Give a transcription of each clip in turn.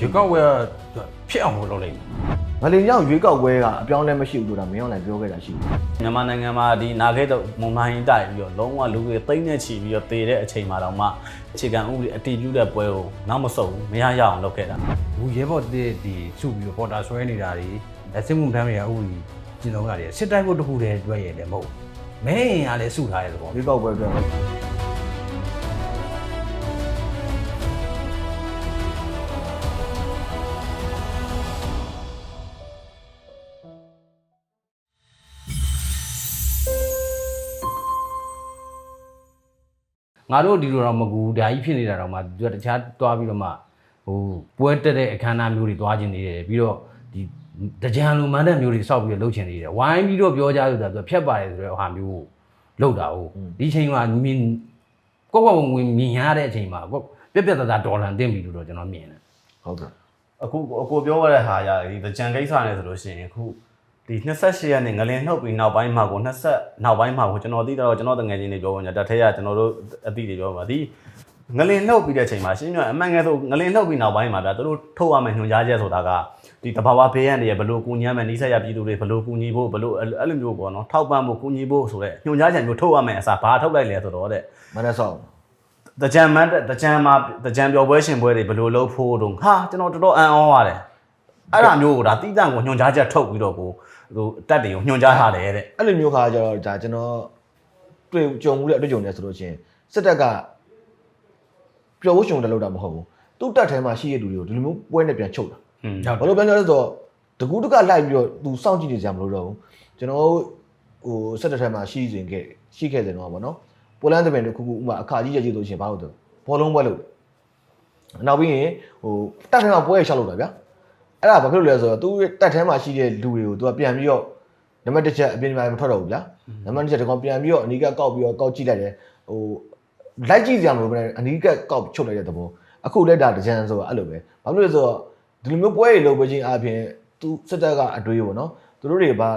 ရွေးကောက်ပွဲကဖြစ်အောင်လုပ်လိုက်မယ်ငလင်ကြောင့်ရွေးကောက်ပွဲကအပြောင်းလဲမရှိဘူးလို့ဒါမင်းအောင်လည်းပြောခဲ့တာရှိတယ်မြန်မာနိုင်ငံမှာဒီနာဂတ်တော့မုံမိုင်းတိုက်ပြီးတော့လုံးဝလူတွေတိမ့်နေချီပြီးတော့တည်တဲ့အချိန်မှာတော့မှအခြေခံဥပဒေအတည်ပြုတဲ့ပွဲကိုနောက်မဆုတ်ဘူးမရရအောင်လုပ်ခဲ့တာဘူးရဲဘော်တစ်ဒီစုပြီးတော့ပေါ်တာဆွဲနေတာတွေလက်စစ်မှုထမ်းတွေကဥပဒေကျင့်သုံးတာတွေစစ်တိုက်ဖို့တခုတည်းတွေ့ရတယ်မဟုတ်ဘူးမဲရင်ကလည်းစုထားရတဲ့ပေါ့ရွေးကောက်ပွဲအတွက် ငါတို့ဒီလိုတော့မကူဘူးဒါကြီးဖြစ်နေတာတော့မှသူကတခြားတွားပြီးတော့မှဟိုပွဲတက်တဲ့အခမ်းအနားမျိုးတွေတွားခြင်းနေတယ်ပြီးတော့ဒီတကြံလိုမန်းတဲ့မျိုးတွေစောက်ပြီးတော့လုပ်ခြင်းနေတယ်ဝိုင်းပြီးတော့ပြောကြလို့ဆိုတာသူကဖြတ်ပါတယ်ဆိုတဲ့ဟာမျိုးကိုလုပ်တာဟုတ်ဒီချိန်မှာမြင်ကိုယ့်ဘဝဝင်မြင်ရတဲ့အချိန်မှာကိုပြက်ပြက်သားသားဒေါ်လာတင်ပြီလို့တော့ကျွန်တော်မြင်တယ်ဟုတ်ကဲ့အခုအကိုပြောရတဲ့ဟာရာဒီကြံကိစ္စနဲ့ဆိုလို့ရှိရင်အခု ဒီ28ရက်နေ့ငလင်နှုတ်ပြီးနောက်ပိုင်းမှာကို20နောက်ပိုင်းမှာကိုကျွန်တော်သိတော့ကျွန်တော်တငယ်ချင်းတွေပြောဝင်ကြတက်ထဲကကျွန်တော်တို့အတိတွေပြောပါဒီငလင်နှုတ်ပြီးတဲ့အချိန်မှာရှင်းပြအမှန်ငယ်ဆိုငလင်နှုတ်ပြီးနောက်ပိုင်းမှာဗျာသူတို့ထုတ်ရမယ်ညွှန်ကြားချက်ဆိုတာကဒီတဘာဝဘေးရန်တွေဘယ်လိုကူညီရမယ်နှိစက်ရပြည်သူတွေဘယ်လိုကူညီဖို့ဘယ်လိုအဲ့လိုမျိုးပေါ့နော်ထောက်ပံ့ဖို့ကူညီဖို့ဆိုတဲ့ညွှန်ကြားချက်မျိုးထုတ်ရမယ်အစားဘာထုတ်လိုက်လဲဆိုတော့တဲ့မနေ့ဆောက်တကြံမတ်တကြံမှာတကြံပျော်ပွဲရှင်ပွဲတွေဘယ်လိုလုပ်ဖို့တုံးဟာကျွန်တော်တော်တော်အံ့ဩရတယ်အဲ့ဒါမျိုးကိုဒါတိတန့်ကိုညွှန်ကြားချက်ထုတ်ပြီးတော့ကို ဟိုတက်တွေကိုညွှန်ကြားထားတယ်တဲ့အဲ့လိုမျိုးခါကျတော့ဒါကျွန်တော်တွေ့ကြုံမှုတဲ့အတွေ့အကြုံတွေဆိုလို့ချင်းစစ်တပ်ကပျော်ဝှရှင်တယ်လို့တာမဟုတ်ဘူးသူ့တပ်ထဲမှာရှိတဲ့လူတွေကိုဒီလိုမျိုးပွဲနဲ့ပြန်ချုပ်တာอืมဟုတ်ဘာလို့ပြန်ကြလဲဆိုတော့တကူးတကလိုက်ပြီးတော့သူစောင့်ကြည့်နေကြမလို့တော့ဘူးကျွန်တော်တို့ဟိုစစ်တပ်ထဲမှာရှိစဉ်ခဲ့ရှိခဲ့တယ်တော့ဗောနော်ပိုလန်တပင်တစ်ခုခုဥမာအခါကြီးရကြီးလို့ရှိရင်ဘာလို့တော့ဘောလုံးပွဲလို့နောက်ပြီးရင်ဟိုတက်ထဲမှာပွဲရရှောက်လို့တာဗျာ အဲ့ဒါဘာဖြစ်လို့လဲဆိုတော့သူတက်ထဲမှာရှိတဲ့လူတွေကိုသူကပြန်ပြီးတော့နံပါတ်တစ်ချက်အပြင်မှာမထွက်တော့ဘူးဗျာနံပါတ်တစ်ချက်တကောင်ပြန်ပြီးတော့အနီးကကောက်ပြီးတော့ကောက်ကြည့်လိုက်တယ်ဟိုလိုက်ကြည့်ကြမလို့ပဲအနီးကကောက်ချုပ်လိုက်တဲ့သဘောအခုလက်တာတကြံဆိုတော့အဲ့လိုပဲဘာဖြစ်လို့လဲဆိုတော့ဒီလိုမျိုးပွဲတွေလုပ်ပေးခြင်းအပြင်သူစစ်တပ်ကအတွေးပေါ့နော်သူတို့တွေဘာ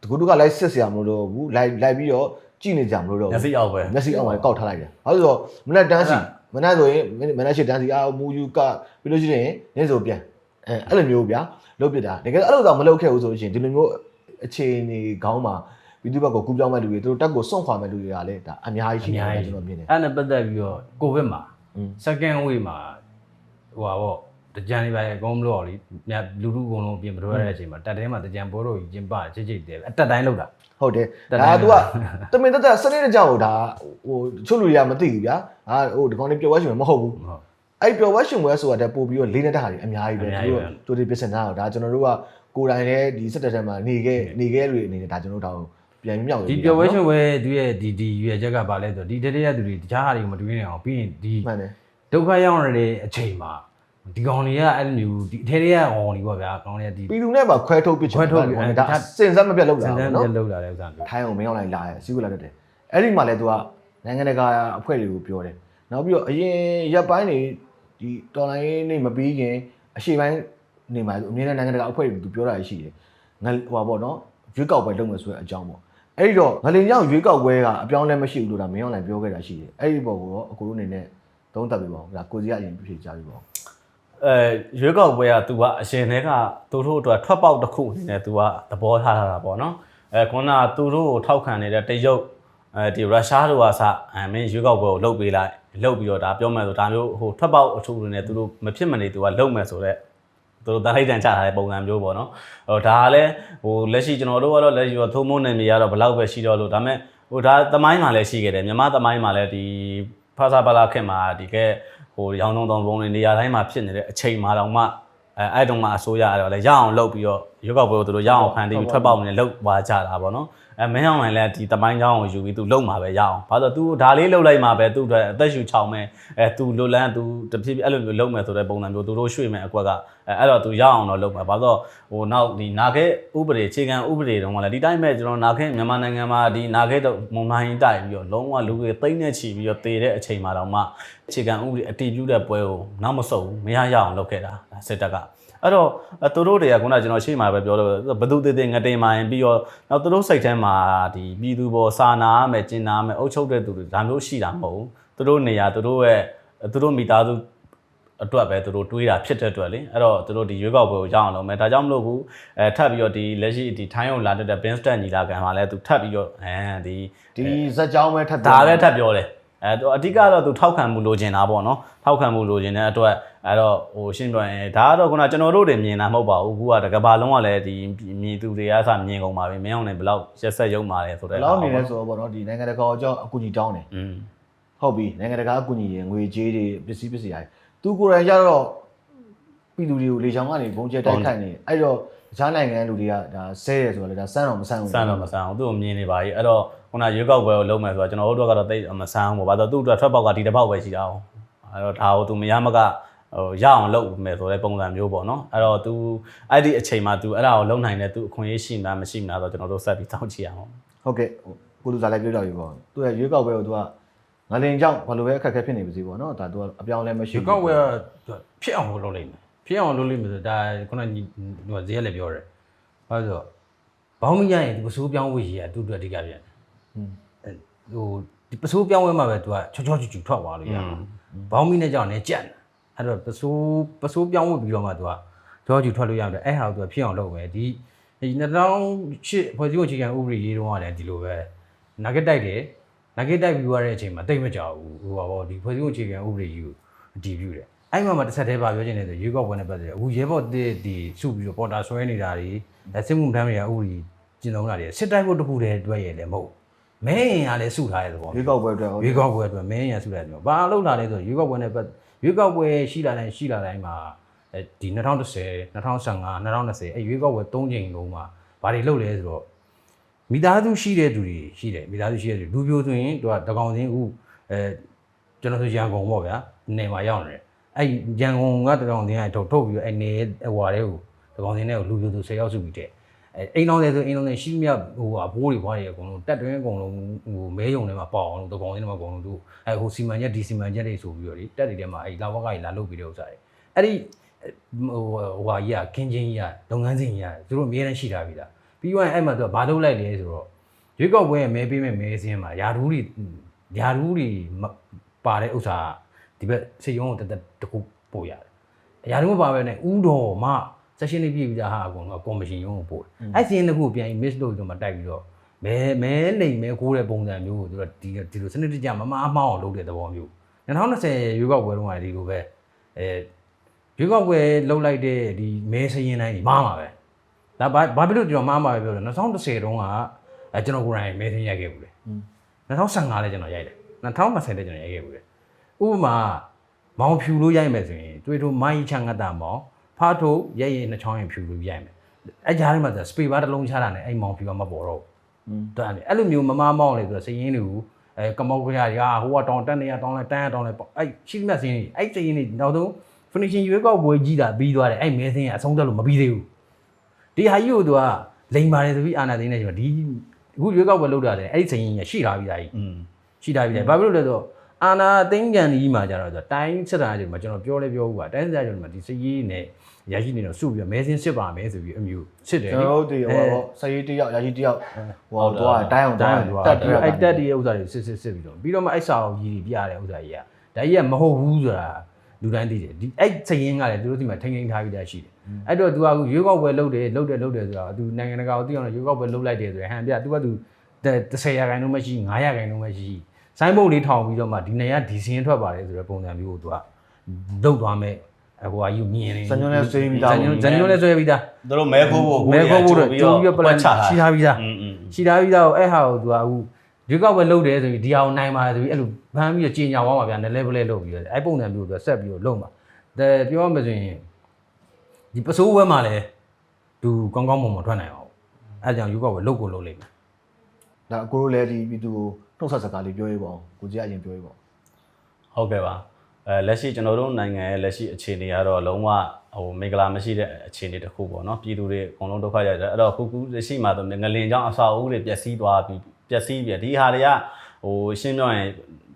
တကူတကလိုက်စစ်စရာမလိုတော့ဘူးလိုက်လိုက်ပြီးတော့ကြည့်နေကြမလို့တော့မျက်စိအောက်ပဲမျက်စိအောက်မှာကောက်ထားလိုက်တယ်။ဘာလို့လဲဆိုတော့မနက်တန်းစီမနက်ဆိုရင်မနက်ရှိတန်းစီအာမူယူကပြီးလို့ရှိရင်နေ့ဆိုပြန် အဲအဲ့လိုမျိုးဗျာလုပ်ပြတာတကယ်အဲ့လိုတော့မလုပ်ခဲ့ဘူးဆိုလို့ရှိရင်ဒီလိုမျိုးအခြေအနေကောင်းမှာပြည်သူဘက်ကိုကူးပြောင်းမဲ့လူတွေသူတို့တက်ကိုစွန့်ခွာမဲ့လူတွေကလည်းဒါအများကြီးရှိနေတယ်ကျွန်တော်မြင်တယ် အဲ့နဲ့ပတ်သက်ပြီးတော့ကိုဗစ်မှာ อืม second wave မှာဟိုပါပေါ့တကြံတွေပါအကုန်မလို့လေမြတ်လူလူအကုန်လုံးပြင်မတော်ရတဲ့အချိန်မှာတက်တဲမှာတကြံဘောတော့ကြီးကျင်းပချစ်ချစ်တယ်အတက်တိုင်းလောက်တာ ဟုတ်တယ် တက် ဒါ တယ် က तू ကတမင်တက်တက်စနစ်တကျကိုဒါဟိုတချို့လူတွေကမသိဘူးဗျာဟာဟိုဒီကောင်လေးပျော်ဝဲရှင်မဟုတ်ဘူး ဟုတ် အဲ့ပျော်ဝဲရှင်ဝဲဆိုတာတက်ပို့ပြီးတော့လေးနေတဲ့ဟာတွေအများကြီးပဲအများသူကြီးတို့ပဲတို့တွေပြင်ဆင်ထားတော့ဒါကျွန်တော်တို့ကကိုယ်တိုင်လည်းဒီစက်တက်ထဲမှာနေခဲ့နေခဲ့လူတွေအနေနဲ့ဒါကျွန်တော်တို့ဒါကိုပြန်မြောက်ဒီပျော်ဝဲရှင်ဝဲသူရဲ့ဒီဒီရွယ်ချက်ကဘာလဲဆိုတော့ဒီတတိယသူတွေတခြားဟာတွေကိုမတွေးနေအောင်ပြီးရင်ဒီမှန်တယ်ဒုက္ခရောက်ရတဲ့အချိန်မှာဒီကောင်တွေကအဲ့လိုမျိုးဒီအထဲတွေကအောင်တွေပေါ့ဗျာကောင်တွေကဒီပြည်သူနဲ့ပါခွဲထုတ်ပစ်ချင်ခွဲထုတ်ပြီးဒါအဲ့ဒါဒါစင်စက်မပြတ်လောက်စလာင်စမ်းနော်ပြလောက်လာတဲ့ဥစ္စာမျိုးထိုင်းအောင်မင်းအောင်လိုက်လာရဲစီကူလာတတ်တယ်အဲ့ဒီမှာလဲ तू ကနိုင်ငံတကာအဖွဲ့တွေကိုပြောတယ် နောက်ပြီးတော့အရင်ရပ်ပိုင်းနေဒီတော်လိုင်းနေမပြီးခင်အရှိပိုင်းနေမှာအမြဲတမ်းနိုင်ငံတကာအဖွဲ့တွေသူပြောတာရှိတယ်ငါဟိုပါပေါ့နော်ရွေးကောက်ပွဲလုပ်မယ်ဆိုရင်အကြောင်းပေါ့အဲ့ဒီတော့ငလင်ကြောင့်ရွေးကောက်ပွဲကအပြောင်းလဲမရှိဘူးလို့ဒါမင်းအွန်လိုင်းပြောခဲ့တာရှိတယ်အဲ့ဒီပေါ်ကိုတော့အကိုတို့အနေနဲ့သုံးသပ်ပြပါဦးဒါကိုစီကအရင်ဖြေချပြပါဦးအဲရွေးကောက်ပွဲက तू ကအရှင်တဲကသူတို့အတွက်ထွက်ပေါက်တစ်ခုအနေနဲ့ तू ကသဘောထားတာပေါ့နော်အဲခုနကသူတို့ကိုထောက်ခံနေတဲ့တရုတ် အဲဒီရုရှားတို့ကစအဲမင်းရွေးကောက်ပွဲကိုလှုပ်ပေးလိုက်လှုပ်ပြီးတော့ဒါပြောမယ်ဆိုဒါမျိုးဟိုထွက်ပေါက်အထူးတွေနဲ့သူတို့မဖြစ်မနေ तू ကလှုပ်မယ်ဆိုတော့သူတို့တလိုက်တန်ချထားတဲ့ပုံစံမျိုးပေါ့နော်ဟိုဒါကလည်းဟိုလက်ရှိကျွန်တော်တို့ကတော့လက်ရှိတော့သုံးမုန်းနေနေရတော့ဘယ်လောက်ပဲရှိတော့လို့ဒါပေမဲ့ဟိုဒါသမိုင်းမှာလည်းရှိခဲ့တယ်မြန်မာသမိုင်းမှာလည်းဒီဖာစာပါလာခင်မှာဒီကဲဟိုရောင်းသုံးသုံးပုံတွေနေရာတိုင်းမှာဖြစ်နေတဲ့အချိန်မှာတော့မှအဲအဲ့တုန်းကအစိုးရအဲ့တော့လည်းရအောင်လုပ်ပြီးတော့ရွေးကောက်ပွဲကိုသူတို့ရအောင်ဖန်တီးပြီးထွက်ပေါက်နေလုပ်သွားကြတာပေါ့နော် အဲမင်းအောင်လှိုင်လည်းဒီတပိုင်းကြောင်းကိုယူပြီး तू လုံမှာပဲရအောင်ဘာလို့ तू ဒါလေးလုံလိုက်မှာပဲ तू အတွက်အသက်ရှူချောင်မဲ့အဲ तू လွတ်လန်း तू တဖြည်းဖြည်းအဲ့လိုမျိုးလုံမယ်ဆိုတဲ့ပုံစံမျိုး तू တို့ရွှေ့မယ်အကွက်ကအဲအဲ့တော့ तू ရအောင်တော့လုံမှာဘာလို့ဟိုနောက်ဒီနာခဲဥပဒေအခြေခံဥပဒေတုန်းကလည်းဒီတိုင်းပဲကျွန်တော်နာခဲမြန်မာနိုင်ငံမှာဒီနာခဲတော့မွန်နိုင်တိုက်ပြီးတော့လုံးဝလူတွေတိမ့်နေချီပြီးတော့တည်တဲ့အချိန်မှာတော့မှအခြေခံဥပဒေအတည်ပြုတဲ့ပွဲကိုနောက်မဆုပ်ဘူးမရရအောင်လုပ်ခဲ့တာစစ်တပ်က အဲ့တော့အဲသူတို့တွေကခုနကကျွန်တော်ရှေ့မှာပဲပြောလို့ဘသူတည်တည်ငတိမာရင်ပြီးတော့နောက်သူတို့စိတ်ထဲမှာဒီပြည်သူပေါ်စာနာရမယ်ကျင်နာရမယ်အုပ်ချုပ်တဲ့သူတွေဒါမျိုးရှိတာမဟုတ်ဘူးသူတို့နေရာသူတို့ရဲ့သူတို့မိသားစုအတွက်ပဲသူတို့တွေးတာဖြစ်တဲ့အတွက်လေအဲ့တော့သူတို့ဒီရွေးကောက်ပွဲကိုကြောက်အောင်လုပ်မယ်ဒါကြောင့်မလို့ဘူးအဲထပ်ပြီးတော့ဒီလက်ရှိဒီထိုင်းအောင်လာတဲ့ Binstat ညီလာခံမှာလည်းသူထပ်ပြီးတော့အဲဒီဒီဇက်ကြောင်းပဲထပ်ဒါပဲထပ်ပြောတယ် အဲသူအဓိကတော့သူထောက်ခံမှုလိုချင်တာပေါ့နော်ထောက်ခံမှုလိုချင်တဲ့အတွက်အဲ့တော့ဟိုရှင်းပြရင်ဒါကတော့ခုနကျွန်တော်တို့တွေမြင်တာမဟုတ်ပါဘူးခုကတကဘာလုံးကလည်းဒီမြည်သူတွေကစမြင်ကုန်ပါပြီမင်းအောင်လည်းဘယ်လောက်ရက်ဆက်ရုံမာလဲဆိုတဲ့ဘယ်လောက်နေလဲဆိုတော့ဗောနော်ဒီနိုင်ငံတကာအကြောင်းအကူအညီတောင်းတယ်อืมဟုတ်ပြီနိုင်ငံတကာအကူအညီတွေငွေကြေးတွေပစ္စည်းပစ္စည်းတွေသူကိုယ်တိုင်ကျတော့ပြည်သူတွေကိုလေချောင်းကနေဘုံကျဲတိုက်ခိုက်နေအဲ့တော့အ ခြားနိုင်ငံလူတွေကဒါဆဲရဲဆိုတော့လေဒါစမ်းတော့မဆမ်းဘူး စမ်းတော့မစမ်းအောင်သူ့ကိုမြင်နေပါကြီးအဲ့တော့ခုနရွေးကောက်ပွဲကိုလုံးမယ်ဆိုတော့ကျွန်တော်တို့ကတော့တိတ်မစမ်းဘူးဘာလို့သူ့အတွက်ထွက်ပေါက်ကဒီတစ်ပေါက်ပဲရှိတာ哦အဲ့တော့ဒါကိုသူမရမကဟိုရအောင်လုပ်မယ်ဆိုတဲ့ပုံစံမျိုးပေါ့နော်အဲ့တော့ तू အဲ့ဒီအချိန်မှာ तू အဲ့ဒါကိုလုံနိုင်တဲ့ तू အခွင့်အရေးရှိမှမရှိမှတော့ကျွန်တော်တို့ဆက်ပြီးတောင်းကြည့်အောင် ဟုတ်ကဲ့ဟိုကိုလူစားလိုက်ပြောတော့ပြီပေါ့သူကရွေးကောက်ပွဲကိုသူကငလင်ကြောင့်ဘာလို့ပဲအခက်အခဲဖြစ်နေပါစေပေါ့နော်ဒါသူကအပြောင်းလဲမရှိ ဒီကောက်ဝဲဖြစ်အောင်လုပ်လိုက်မယ် ဖြစ်အောင်လုပ်လိုက်မယ်ဆိုဒါခုနကဟိုဈေးလည်းပြောတယ်ဘာလို့ဆိုဘောင်းမရရင်ဒီပစိုးပြောင်းဝေးကြီးကသူ့အတွက်အဓိကပြန်ဟိုဒီပစိုးပြောင်းဝဲမှာပဲသူကချောချောချူချူထွက်သွားလို့ရမှာဘောင်းမီနဲ့ကြောင့်လည်းကြက်အဲ့တော့ပစိုးပစိုးပြောင်းဝေးပြီးတော့မှသူကချောချူထွက်လို့ရတယ်အဲ့ဟာကိုသူကဖြစ်အောင်လုပ်မယ်ဒီဒီ2008ဖွဲ့စည်းပုံအခြေခံဥပဒေရေးတော့ကလည်းဒီလိုပဲနာဂက်တိုက်တယ်နာဂက်တိုက်ပြီးသွားတဲ့အချိန်မှာတိတ်မကြောက်ဘူးဟိုပါဘောဒီဖွဲ့စည်းပုံအခြေခံဥပဒေကြီးကိုအတည်ပြုတယ် အဲ့မှာမှတစ်ဆက်တည်းပါပြောချင်တယ်ဆိုရွေးကောက်ပွဲနဲ့ပတ်သက်တယ်အခုရဲဘော်တစ်ဒီစုပြီးတော့ပေါ်တာဆွဲနေတာတွေအဲစစ်မှုထမ်းတွေကဥပဒေကျင့်သုံးတာတွေစစ်တိုက်ဖို့တခုတည်းတွေ့ရလည်းမဟုတ်မဲရင်ကလည်းစုထားတဲ့သဘောရွေးကောက်ပွဲအတွက်ဟုတ်ရွေးကောက်ပွဲအတွက်မဲရင်စုထားတဲ့သဘောဘာလို့လာလဲဆိုရွေးကောက်ပွဲနဲ့ပတ်ရွေးကောက်ပွဲရှိလာတိုင်းရှိလာတိုင်းမှာအဲဒီ2010 2015 2020အဲရွေးကောက်ပွဲ၃ချိန်လုံးမှာဘာတွေလုပ်လဲဆိုတော့မိသားစုရှိတဲ့သူတွေရှိတယ်မိသားစုရှိတဲ့သူလူပြိုဆိုရင်သူကတကောင်စင်းဥအဲကျွန်တော်ဆိုရန်ကုန်ပေါ့ဗျာနေမှာရောက်နေတယ် အဲ့ရန်ကုန်ကတကောင်စင်းကထုတ်ထုတ်ပြီးတော့အဲ့နေဟွာတွေကိုတကောင်စင်းတွေကိုလူပြိုဆို10ယောက်စုပြီးတဲ့အဲအိမ်တော်တယ်ဆိုအိမ်တော်တယ်ရှိမြဟိုအဘိုးတွေဘွားတွေအကုန်လုံးတက်တွင်းအကုန်လုံးဟိုမဲယုံထဲမှာပေါအောင်လို့တကောင်စင်းထဲမှာအကုန်လုံးသူအဲဟိုစီမံချက်ဒီစီမံချက်တွေဆိုပြီးတော့လေတက်တွေထဲမှာအဲ့လာဝကကြီးလာလုပ်ပြီးတဲ့ဥစ္စာတွေအဲ့ဒီဟိုဟိုဟာကြီးကခင်းချင်းကြီးကလုပ်ငန်းစဉ်ကြီးကသူတို့အများနဲ့ရှိတာပြီလားပြီးသွားရင်အဲ့မှာသူကဘာလုပ်လိုက်လဲဆိုတော့ရွေးကောက်ပွဲရဲ့မဲပေးမဲ့မဲစင်းမှာယာဒူးတွေယာဒူးတွေမပါတဲ့ဥစ္စာက ဒီဘက်စေယုံကိုတသက်တစ်ခုပို့ရတယ်။ယာဒူးမပါပဲနဲ့ဥတော်မှဆက်ရှင်လေးပြည်ပြီးသားဟာအကုန်လုံးကော်မရှင်ရုံးကိုပို့တယ်။အဲ့စင်းတစ်ခုပြန် miss လုပ်ပြီးတော့မှတိုက်ပြီးတော့မဲမဲလိမ်မဲကိုးတဲ့ပုံစံမျိုးကိုသူကဒီဒီလိုစနစ်တကျမမအမောင်းအောင်လုပ်တဲ့သဘောမျိုး2020ရွေးကောက်ပွဲတုန်းကဒီလိုပဲအဲရွေးကောက်ပွဲလှုပ်လိုက်တဲ့ဒီမဲစရင်တိုင်းဒီမားမှာပဲဒါဘာဘာဖြစ်လို့ကျွန်တော်မှားမှာပဲပြောတယ်2010တုန်းကအဲကျွန်တော်ကိုယ်တိုင်မဲသင်းရိုက်ခဲ့ဘူးလေ2015လည်းကျွန်တော်ရိုက်တယ်2020လည်းကျွန်တော်ရိုက်ခဲ့ဘူးလေ ဥပမာမောင်ဖြူလို့ရိုက်မယ်ဆိုရင်တွေ့ထိုမိုင်းချန်ငတ်တာမောင်ဖားထိုရဲရဲနှချောင်းရင်ဖြူလို့ရိုက်မယ်အဲကြားထဲမှာစပေပါတစ်လုံးချတာနဲ့အဲ့မောင်ဖြူကမပေါ်တော့ဘူးတန်းတယ်အဲ့လိုမျိုးမမမောင်းလေဆိုတော့စရင်တွေကိုအဲကမောက်ခရရဟိုကတောင်းတက်နေရတောင်းလဲတန်းရတောင်းလဲပေါ့အဲ့ရှိမှစရင်တွေအဲ့စရင်တွေနောက်ဆုံး finishing ရွေးကောက်ပွဲကြီးတာပြီးသွားတယ်အဲ့မဲစင်းကအဆုံးသက်လို့မပြီးသေးဘူးဒီဟာကြီးကိုသူကလိန်ပါတယ်ဆိုပြီးအာနာသိန်းနေချိန်မှာဒီအခုရွေးကောက်ပွဲလုပ်တာတယ်အဲ့ဒီစိန်ရင်ရှိထားပြီးသားကြီးอืมရှိထားပြီးသားဘာဖြစ်လို့လဲဆိုတော့ အာနာသိန်းကန်ကြီးမှာကျတော့သူတိုင်းစစ်တာတွေမှာကျွန်တော်ပြောလဲပြောဘူးပါတိုင်းစစ်တာတွေမှာဒီစရေးနဲ့ရရှိနေတော့စုပြီးတော့မဲစင်းစစ်ပါမယ်ဆိုပြီးအမျိုးစစ်တယ် ကျွန်တော်တို့ဒီဟိုပေါ့စရေးတယောက်ရာရှိတယောက်ဟိုတော့တိုင်းအောင် တိုင်း တိုင်း တ တက်ပြီးတော့ အဲ့တက်ဒီရဲ့ဥစ္စာတွေစစ်စစ်စစ်ပြီးတော့ပြီးတော့မှအဲ့စာအုပ်ကြီးတွေပြရတဲ့ဥစ္စာကြီးကဒါကြီးကမဟုတ်ဘူးဆိုတာလူတိုင်းသိတယ်ဒီအဲ့စရင်ကလည်းသူတို့ဒီမှာထိန်းထိန်းထားပြီးသားရှိတယ်အဲ့တော့ तू ကရွေးကောက်ပွဲလုပ်တယ်လုပ်တယ်လုပ်တယ်ဆိုတာ तू နိုင်ငံတကာကိုသိအောင်ရွေးကောက်ပွဲလုပ်လိုက်တယ်ဆိုရင်ဟန်ပြ तू က तू 30ရာခိုင်နှုန်းမရှိ9ရာခိုင်နှုန်းမရှိ ဆိုင်းဘုတ်လေးထောင်ပြီးတော့မှဒီနေရာဒီစင်းထွက်ပါတယ်ဆိုတဲ့ပုံစံမျိုးကိုသူကလုတ်သွားမဲ့အကွာယူမြင်နေဇန်ညွန်းလဲဆွဲပြီးသားဇန်ညွန်းဇန်ညွန်းလဲဆွဲပြီးသားတို့မဲခိုးဖို့မဲခိုးဖို့တော့ကျုံပြီးပလန်ရှိထားပြီးသားရှိထားပြီးသားကိုအဲ့ဟာကိုသူကအခုဒီကောက်ပဲလုတ်တယ်ဆိုပြီးဒီအောင်နိုင်ပါတယ်ဆိုပြီးအဲ့လိုဘမ်းပြီးတော့ကြီးညာသွားမှာဗျာနလဲပလဲလုတ်ပြီးတော့အဲ့ပုံစံမျိုးပြီးတော့ဆက်ပြီးတော့လုတ်မှာဒါပြောရမယ်ဆိုရင်ဒီပစိုးဝဲမှာလည်းသူကောင်းကောင်းမွန်မွန်ထွက်နိုင်အောင်အဲ့ကြောင့်ယူကောက်ပဲလုတ်ကိုလုတ်လိမ့်မယ်ဒါအကိုတို့လည်းဒီပြည်သူကို နှုတ်ဆက်စကားလေးပြောရေးပေါ့ကိုကြီးအရင်ပြောရေးပေါ့ဟုတ်ကဲ့ပါအဲလက်ရှိကျွန်တော်တို့နိုင်ငံရဲ့လက်ရှိအခြေအနေကတော့လုံးဝဟိုမင်္ဂလာမရှိတဲ့အခြေအနေတစ်ခုပေါ့နော်ပြည်သူတွေအကုန်လုံးဒုက္ခရောက်ကြတယ်အဲ့တော့ခုခုလက်ရှိမှာတော့ငလင်ကြောင့်အစာအုပ်တွေပျက်စီးသွားပြီးပျက်စီးပြီးဒီဟာတွေကဟိုရှင်းပြောရင်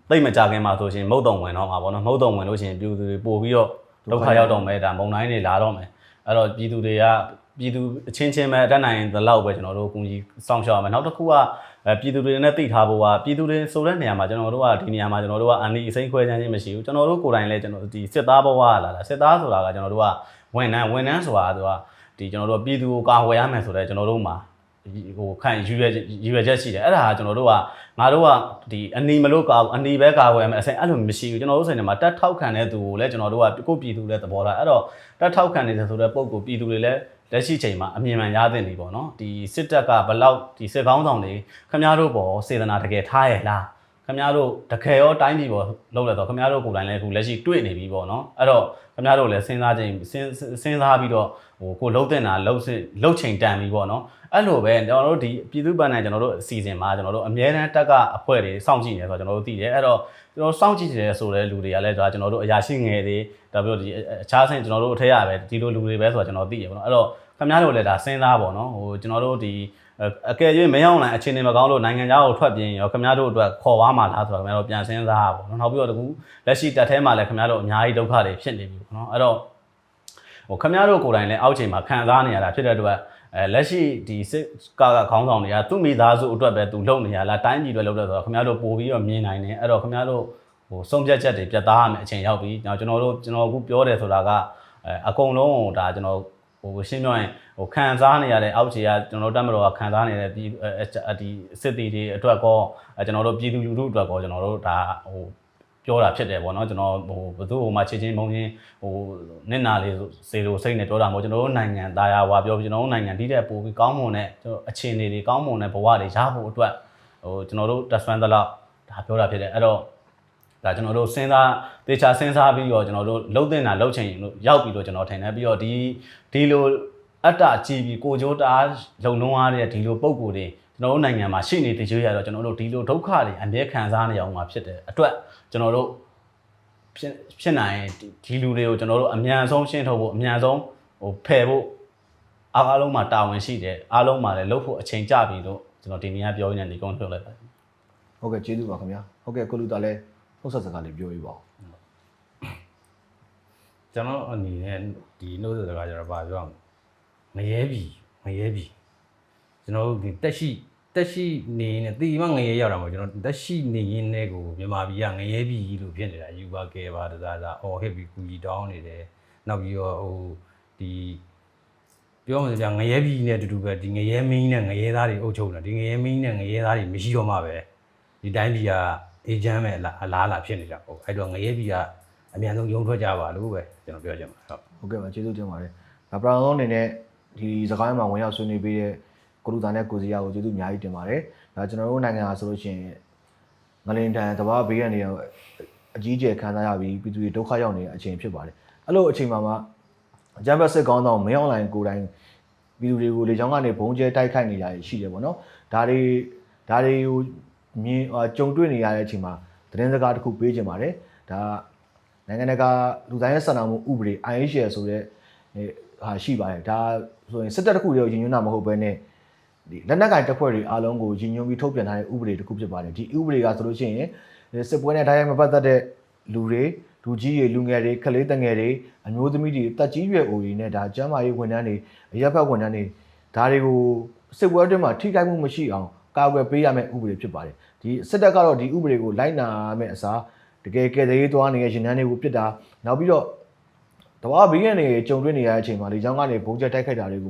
သိမ့်မကြခင်မှာဆိုရှင်မုတ်တုံဝင်တော့မှာပေါ့နော်မုတ်တုံဝင်လို့ရှိရင်ပြည်သူတွေပို့ပြီးတော့ဒုက္ခရောက်တော့မယ်ဒါမုံတိုင်းတွေလာတော့မယ်အဲ့တော့ပြည်သူတွေကပြည်သူအချင်းချင်းပဲအတတ်နိုင်သလောက်ပဲကျွန်တော်တို့အကူကြီးစောင့်ရှောက်ရမယ်နောက်တစ်ခုကအဲ ပြည်သူတွေနဲ့သိထားဖို့ကပြည်သူတွေဆိုတဲ့နေရာမှာကျွန်တော်တို့ကဒီနေရာမှာကျွန်တော်တို့ကအန်ဒီအစိမ့်ခွဲချမ်းခြင်းမရှိဘူးကျွန်တော်တို့ကိုယ်တိုင်လည်းကျွန်တော်ဒီစစ်သားဘဝလာတာစစ်သားဆိုတာကကျွန်တော်တို့ကဝန်ထမ်းဝန်ထမ်းဆိုတာကဒီကျွန်တော်တို့ပြည်သူကိုကာဝယ်ရမယ်ဆိုတော့ကျွန်တော်တို့မှာဟိုခံယူရယူရချက်ရှိတယ်အဲ့ဒါကကျွန်တော်တို့ကငါတို့ကဒီအနီမလို့ကာအနီပဲကာဝယ်မယ်အစိမ့်အဲ့လိုမရှိဘူးကျွန်တော်တို့ဆိုင်နေမှာတက်ထောက်ခံတဲ့သူကိုလည်းကျွန်တော်တို့ကကိုပြည်သူလည်းသဘောထားအဲ့တော့တက်ထောက်ခံနေတဲ့ဆိုတဲ့ပုံကိုပြည်သူတွေလည်း လက်ရှိချိန်မှာအမြင်မှန်ရတဲ့နေပေါ့နော်ဒီစစ်တပ်ကဘလောက်ဒီစစ်ကောင်းဆောင်တွေခမရတို့ပေါ်စေတနာတကယ်ထားရဲ့လားခမရတို့တကယ်ရောတိုင်းပြည်ပေါ်လောက်လက်တော့ခမရတို့ကိုယ်တိုင်လည်းအခုလက်ရှိတွေ့နေပြီပေါ့နော်အဲ့တော့ခမရတို့လည်းစဉ်းစားချိန်စဉ်းစဉ်းစားပြီးတော့ ဟိုကိုလှုပ်တဲ့နာလှုပ်စစ်လှုပ်ချိန်တန်ပြီပေါ့နော်အဲ့လိုပဲကျွန်တော်တို့ဒီပြည်သူ့ဘဏ္ဍာကျွန်တော်တို့အစီအစဉ်မှာကျွန်တော်တို့အမြဲတမ်းတက်ကအဖွဲတွေစောင့်ကြည့်နေဆိုတော့ကျွန်တော်တို့သိတယ်အဲ့တော့ကျွန်တော်စောင့်ကြည့်တယ်ဆိုတဲ့လူတွေကလည်းဒါကျွန်တော်တို့အရာရှိငယ်တွေဒါပြောဒီအခြားဆင်ကျွန်တော်တို့အထက်ရပဲဒီလိုလူတွေပဲဆိုတော့ကျွန်တော်သိရပါတော့အဲ့တော့ခင်ဗျားတို့လည်းဒါစဉ်းစားပေါ့နော်ဟိုကျွန်တော်တို့ဒီအကယ်၍မရောက်နိုင်အခြေအနေမကောင်းလို့နိုင်ငံခြားကိုထွက်ပြင်းရောခင်ဗျားတို့အတွက်ခေါ်သွားမှာလားဆိုတော့ခင်ဗျားတို့ပြန်စဉ်းစားပါပေါ့နော်နောက်ပြီးတော့တကူလက်ရှိတက်ထဲမှာလည်းခင်ဗျားတို့အများကြီးဒုက္ခတွေဖြစ်နေပြီပေါ့နော်အဲ့တော့ ဟိုခင်ဗျားတို့ကိုယ်တိုင်လည်းအောက်ချိန်မှာခံစားနေရတာဖြစ်တဲ့အတွက်အဲလက်ရှိဒီစစ်ကာကခေါင်းဆောင်တွေကသူ့မိသားစုအတွက်ပဲသူလုပ်နေရလားတိုင်းပြည်တွေလုပ်တယ်ဆိုတော့ခင်ဗျားတို့ပို့ပြီးတော့မြင်နိုင်တယ်အဲ့တော့ခင်ဗျားတို့ဟိုဆုံးဖြတ်ချက်တွေပြတ်သားရမယ်အချိန်ရောက်ပြီကျွန်တော်တို့ကျွန်တော်အခုပြောတယ်ဆိုတာကအဲအကုန်လုံးဟိုဒါကျွန်တော်ဟိုရှင်းပြောရင်ဟိုခံစားနေရတဲ့အောက်ခြေကကျွန်တော်တို့တက်မတော်ကခံစားနေတဲ့ဒီဒီစစ်တီတွေအတွက်ကောကျွန်တော်တို့ပြည်သူလူထုအတွက်ကောကျွန်တော်တို့ဒါဟို ပြောတာဖြစ်တယ်ပေါ့နော်ကျွန်တော်ဟိုဘသူ့ဟိုမှာချင်းချင်းမုံချင်းဟိုနစ်နာလေးစေလိုစိတ်နဲ့ပြောတာမဟုတ်ကျွန်တော်တို့နိုင်ငံသားယာဝါပြောကျွန်တော်တို့နိုင်ငံဒီတဲ့ပိုပြီးကောင်းမွန်တဲ့ကျွန်တော်အခြေအနေတွေကောင်းမွန်တဲ့ဘဝတွေရဖို့အတွက်ဟိုကျွန်တော်တို့တက်ဆွမ်းသလောက်ဒါပြောတာဖြစ်တယ်အဲ့တော့ဒါကျွန်တော်တို့စဉ်းစားတေချာစဉ်းစားပြီးတော့ကျွန်တော်တို့လှုပ်တင်တာလှုပ်ချင်လို့ရောက်ပြီးတော့ကျွန်တော်ထင်တယ်ပြီးတော့ဒီဒီလိုအတ္တကြည်ပြီးကိုကြိုးတားလုံလုံးရတဲ့ဒီလိုပုံကိုယ်တွေကျွန်တော်တို့နိုင်ငံမှာရှိနေတဲ့ကြွေးရတော့ကျွန်တော်တို့ဒီလိုဒုက္ခတွေအမြဲခံစားနေအောင်မှာဖြစ်တယ်အတွက် ကျွန်တော်တို့ဖြစ်ဖြစ်နိုင်ဒီလူတွေကိုကျွန်တော်တို့အမြန်ဆုံးရှင်းထုတ်ဖို့အမြန်ဆုံးဟိုဖယ်ဖို့အားလုံးမှာတာဝန်ရှိတယ်အားလုံးမှာလည်းလှုပ်ဖို့အချိန်ကြပြီလို့ကျွန်တော်ဒီနေ့ကပြောနေတယ်ဒီကုန်းထုတ်လိုက်ပါတယ်ဟုတ်ကဲ့ကျေးဇူးပါခင်ဗျာဟုတ်ကဲ့ကိုလူသားလည်းနှုတ်ဆက်စကားလေးပြောပြပါဦးကျွန်တော်အနေနဲ့ဒီနှုတ်ဆက်စကားကျတော့ဗာပြောအောင်ငရဲပြီငရဲပြီကျွန်တော်တို့ဒီတက်ရှိ တက်ရှိနေနေတီမငရဲရောက်တာမဟုတ်ကျွန်တော်တက်ရှိနေရင်းနဲ့ကိုမြန်မာပြည်ကငရဲပြီလို့ဖြစ်နေတာယူပါကဲပါတစားစားအော်ဟစ်ပြီးကူကြီးတောင်းနေတယ်နောက်ပြီးတော့ဟိုဒီပြောမှဆိုကြငရဲပြီနဲ့အတူတူပဲဒီငရဲမင်းနဲ့ငရဲသားတွေအုပ်ချုပ်နေတာဒီငရဲမင်းနဲ့ငရဲသားတွေမရှိတော့မှပဲဒီတိုင်းပြည်ကအေဂျင့်ပဲအလားအလားလာဖြစ်နေတာဟုတ်အဲ့တော့ငရဲပြီကအများဆုံးယုံထွက်ကြပါလို့ပဲကျွန်တော်ပြောချင်ပါတယ်ဟုတ်ဟုတ်ကဲ့ပါကျေးဇူးတင်ပါတယ်ဒါပရာလုံးအနေနဲ့ဒီစကားမှာဝင်ရောက်ဆွေးနွေးပေးတဲ့ ကိုလူသားနဲ့ကိုစီယာကိုကျေးဇူးအများကြီးတင်ပါတယ်ဒါကျွန်တော်တို့နိုင်ငံဟာဆိုလို့ရှိရင်ငလင်တန်တဘာဘေးကနေရောအကြီးကျယ်ခံစားရပြီးပြည်သူတွေဒုက္ခရောက်နေတဲ့အချိန်ဖြစ်ပါတယ်အဲ့လိုအချိန်မှာမှအကြမ်းဖက်စစ်ကောင်းဆောင်မင်းအွန်လိုင်းကိုယ်တိုင်ပြည်သူတွေကိုလေကြောင်းကနေဘုံကျဲတိုက်ခိုက်နေတာရှိတယ်ပေါ့နော်ဒါတွေဒါတွေကိုမြင်ကြုံတွေ့နေရတဲ့အချိန်မှာသတင်းစကားတစ်ခုပေးချင်ပါတယ်ဒါနိုင်ငံတကာလူသားရဲ့စံနာမှုဥပဒေ IHL ဆိုတဲ့ဟာရှိပါတယ်ဒါဆိုရင်စစ်တပ်တစ်ခုတည်းကိုရည်ညွှန်းတာမဟုတ်ဘဲနဲ့ ဒီလက်နက်ကင်တပ်ဖွဲ့တွေအားလုံးကိုရည်ညွှန်းပြီးထုတ်ပြန်ထားတဲ့ဥပဒေတစ်ခုဖြစ်ပါတယ်ဒီဥပဒေကဆိုလို့ရှိရင်စစ်ပွဲနဲ့တိုင်းမပတ်သက်တဲ့လူတွေလူကြီးတွေလူငယ်တွေကလေးတငယ်တွေအမျိုးသမီးတွေတက်ကြီးရွယ်အိုတွေနဲ့ဒါကျန်းမာရေးဝန်ထမ်းတွေအရက်ဖက်ဝန်ထမ်းတွေဒါတွေကိုစစ်ပွဲအတွင်းမှာထိခိုက်မှုမရှိအောင်ကာကွယ်ပေးရမယ့်ဥပဒေဖြစ်ပါတယ်ဒီစစ်တပ်ကတော့ဒီဥပဒေကိုလိုက်နာရမယ့်အစားတကယ်ကယ်ဆယ်ရေးသွားနေတဲ့ရင်နှန်းတွေကိုပြစ်တာနောက်ပြီးတော့ တဘာဘေးရန်တွေကြုံတွေ့နေရတဲ့အချိန်မှာလေချောင်းကနေဘုံကျက်တိုက်ခိုက်တာတွေက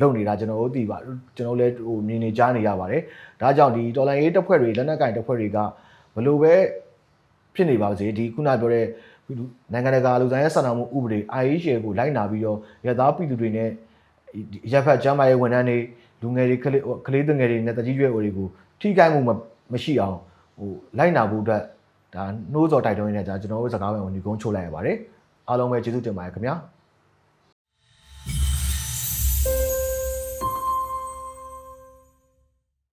လုံနေတာကျွန်တော်တို့သိပါကျွန်တော်လည်းဟိုမြင်နေကြားနေရပါတယ်ဒါကြောင့်ဒီတော်လိုင်းရေးတပ်ဖွဲ့တွေလက်နက်ကင်တပ်ဖွဲ့တွေကဘလို့ပဲဖြစ်နေပါစေဒီခုနပြောတဲ့နိုင်ငံတကာလူဆိုင်ရဲ့စာနာမှုဥပဒေ IHA ကိုလိုက်နာပြီးတော့ရသားပြည်သူတွေနဲ့ရပ်ဖက်ကျမ်းမာရေးဝန်ထမ်းတွေလူငယ်တွေကလေးကလေးငယ်တွေနဲ့တကြီးရွယ်အိုတွေကိုထိခိုက်မှုမရှိအောင်ဟိုလိုက်နာဖို့အတွက်ဒါနှိုးစော်တိုက်တွန်းနေတဲ့ဒါကျွန်တော်တို့စကားဝင်ကိုညီကုန်းချိုးလိုက်ရပါတယ် အားလုံးပဲကျေးဇူးတင်ပါတယ်ခင်ဗျာ